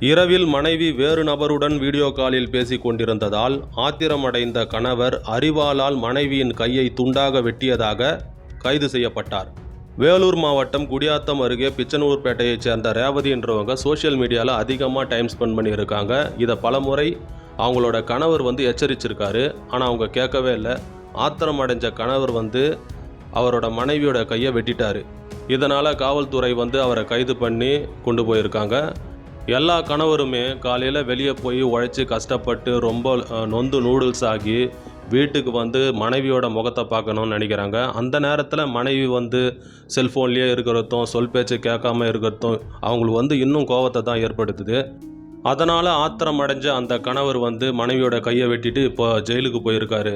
இரவில் மனைவி வேறு நபருடன் வீடியோ காலில் பேசிக் கொண்டிருந்ததால் ஆத்திரமடைந்த கணவர் அரிவாளால் மனைவியின் கையை துண்டாக வெட்டியதாக கைது செய்யப்பட்டார். வேலூர் மாவட்டம் குடியாத்தம் அருகே பிச்சனூர்பேட்டையைச் சேர்ந்த ரேவதி என்றவங்க சோஷியல் மீடியாவில் அதிகமாக டைம் ஸ்பெண்ட் பண்ணியிருக்காங்க. இதை பலமுறை அவங்களோட கணவர் வந்து எச்சரிச்சிருக்காரு. ஆனால் அவங்க கேட்கவே இல்லை. ஆத்திரம் அடைஞ்ச கணவர் வந்து அவரோட மனைவியோட கையை வெட்டிட்டாரு. இதனால் காவல்துறை வந்து அவரை கைது பண்ணி கொண்டு போயிருக்காங்க. எல்லா கணவருமே காலையில் வெளியே போய் உழைச்சி கஷ்டப்பட்டு ரொம்ப நொந்து நூடுல்ஸ் ஆகி வீட்டுக்கு வந்து மனைவியோட முகத்தை பார்க்கணும்னு நினைக்கிறாங்க. அந்த நேரத்தில் மனைவி வந்து செல்ஃபோன்லேயே இருக்கிறதும் சொல் பேச்சு கேட்காம இருக்கிறதும் அவங்களுக்கு வந்து இன்னும் கோவத்தை தான் ஏற்படுத்துது. அதனால் ஆத்திரம் அடைஞ்ச அந்த கணவர் வந்து மனைவியோட கையை வெட்டிட்டு இப்போ ஜெயிலுக்கு போயிருக்காரு.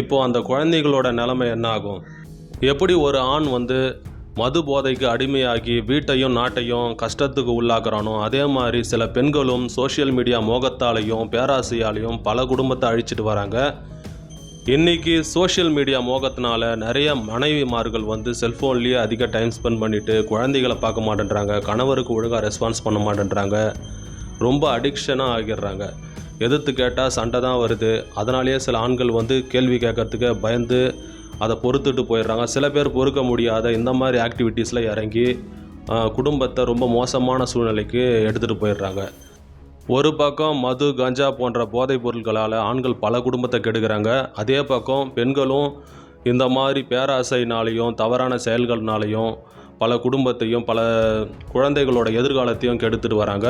இப்போது அந்த குழந்தைகளோட நிலைமை என்ன ஆகும்? எப்படி ஒரு ஆண் வந்து மது போதைக்கு அடிமையாகி வீட்டையும் நாட்டையும் கஷ்டத்துக்கு உள்ளாக்குறானோ அதே மாதிரி சில பெண்களும் சோஷியல் மீடியா மோகத்தாலையும் பேராசையாலையும் பல குடும்பத்தை அழிச்சிட்டு வராங்க. இன்னைக்கு சோஷியல் மீடியா மோகத்தினால நிறைய மனைவிமார்கள் வந்து செல்ஃபோன்லேயே அதிக டைம் ஸ்பெண்ட் பண்ணிவிட்டு குழந்தைகளை பார்க்க மாட்டேன்றாங்க. கணவருக்கு ஒழுங்காக ரெஸ்பான்ஸ் பண்ண மாட்டேன்றாங்க. ரொம்ப அடிக்ஷனாக ஆகிடுறாங்க. எதிர்த்து கேட்டால் சண்டை தான் வருது. அதனாலேயே சில ஆண்கள் வந்து கேள்வி கேட்கறதுக்கு பயந்து அதை பொறுத்துட்டு போயிடுறாங்க. சில பேர் பொறுக்க முடியாத இந்த மாதிரி ஆக்டிவிட்டீஸில் இறங்கி குடும்பத்தை ரொம்ப மோசமான சூழ்நிலைக்கு எடுத்துகிட்டு போயிடுறாங்க. ஒரு பக்கம் மது கஞ்சா போன்ற போதைப் பொருட்களால் ஆண்கள் பல குடும்பத்தை கெடுக்கிறாங்க. அதே பக்கம் பெண்களும் இந்த மாதிரி பேராசைனாலையும் தவறான செயல்கள்னாலையும் பல குடும்பத்தையும் பல குழந்தைகளோட எதிர்காலத்தையும் கெடுத்துட்டு வராங்க.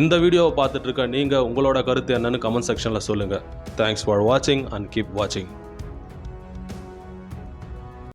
இந்த வீடியோவை பார்த்துட்டு இருக்க நீங்கள் உங்களோட கருத்து என்னன்னு கமெண்ட் செக்ஷனில் சொல்லுங்கள் தேங்க்ஸ் ஃபார் வாட்சிங் அண்ட் கீப் வாட்சிங்